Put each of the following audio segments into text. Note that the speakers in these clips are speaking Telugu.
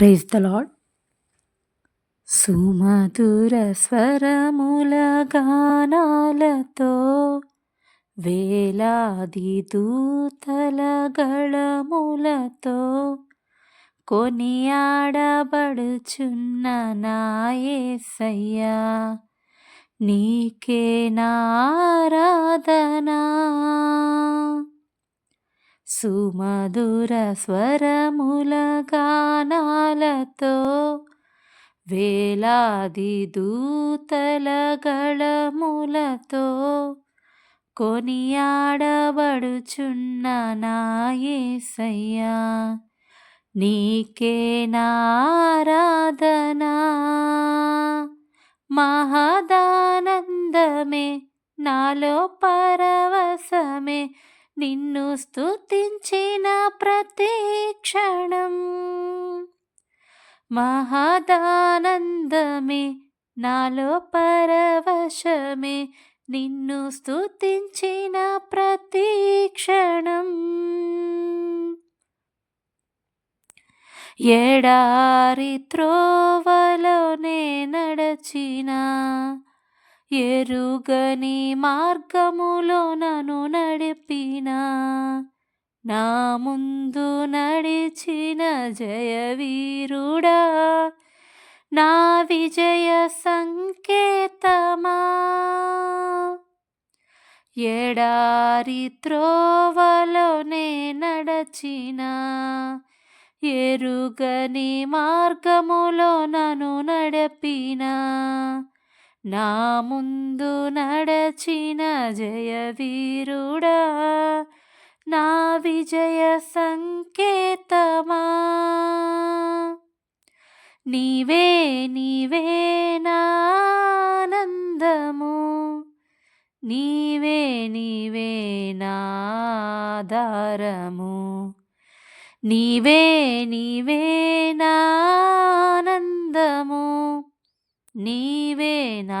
ప్రైజ్ ద లాడ్ సుమధుర స్వరముల గానాలతో వేలాది దూతల గళములతో కొనియాడబడుచున్న నాయసయ్యా నీకే నారాధనా సుమధుర స్వరముల గానాలతో వేలాది దూతల గళములతో కొనియాడబడుచున్న నాయసయ్యా నీకే నారాధనా? మహదానందమే నాలో పరవశమే నిన్ను స్థుతించిన ప్రతి క్షణం. మహదానందమే నాలో పరవశమే నిన్ను స్థుతించిన ప్రతి క్షణం. ఎడారి త్రోవలోనే నడచిన ఎరుగని మార్గములో నను నా నా ముందు నడిచిన జయవీరుడా నా విజయ సంకేతమా? ఎడారి త్రోవలోనే నడచిన ఎరుగని మార్గములో నన్ను నడిపిన నా ముందు నడచిన జయవీరుడా నా విజయ సంకేతమా? నీవే నీవే నానందము నీవే నీవే నాధారము నీవే నీవే నానందము నీవే నా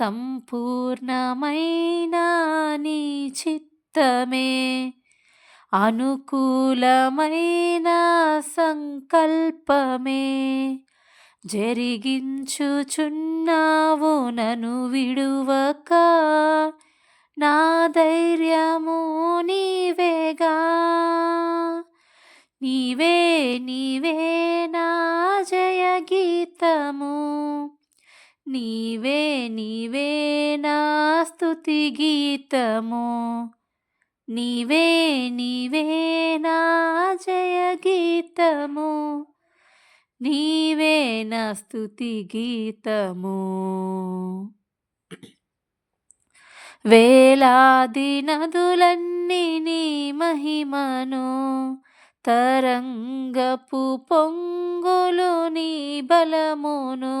సంపూర్ణమైన నీ చిత్తమే. అనుకూలమైన సంకల్పమే. జరిగించుచున్నావు నను విడువక. నా ధైర్యము నీవేగా. నీవే నీవే నా జయ గీతము నీవే నీవే నా స్థుతి గీతము. నీవే నీవే నా జయ గీతము. నీవే నా స్థుతి గీతము. వేలాది నదులన్నీ నీ మహిమను తరంగపు పొంగులు నీ బలమును.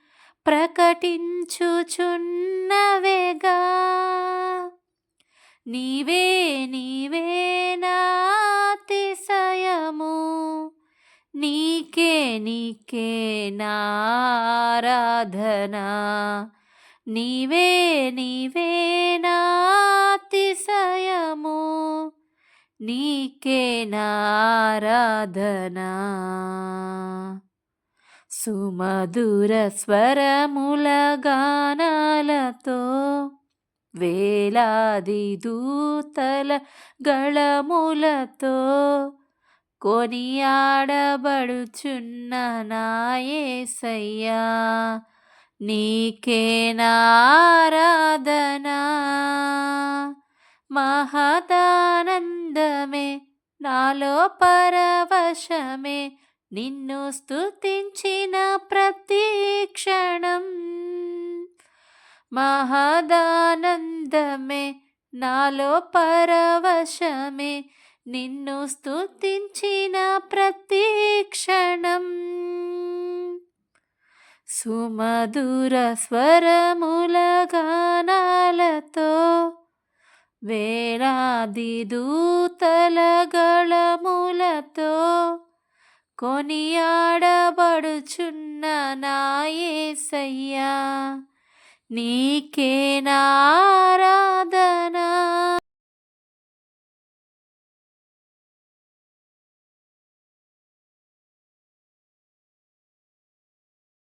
ప్రకటించుచున్నవేగా. నీవే నీవే నాతిశయము నీకే నీకే నారాధనా నీవే నీవే నాతిశయము నీకే నారాధనా సుమధుర స్వరముల గానాలతో వేలాది దూతల గళములతో కొనియాడబడుచున్న నాయసయ్యా నీకే నారాధనా. మహదానందమే నాలో పరవశమే నిన్ను స్థుతించిన ప్రతి క్షణం మహదానందమే నాలో పరవశమే. నిన్ను స్థుతించిన ప్రతి క్షణం సుమధుర స్వరముల గానాలతో వేలాది దూతల గళములతో కొనియాడబడుచున్న నాయేసయ్యా నీకే నా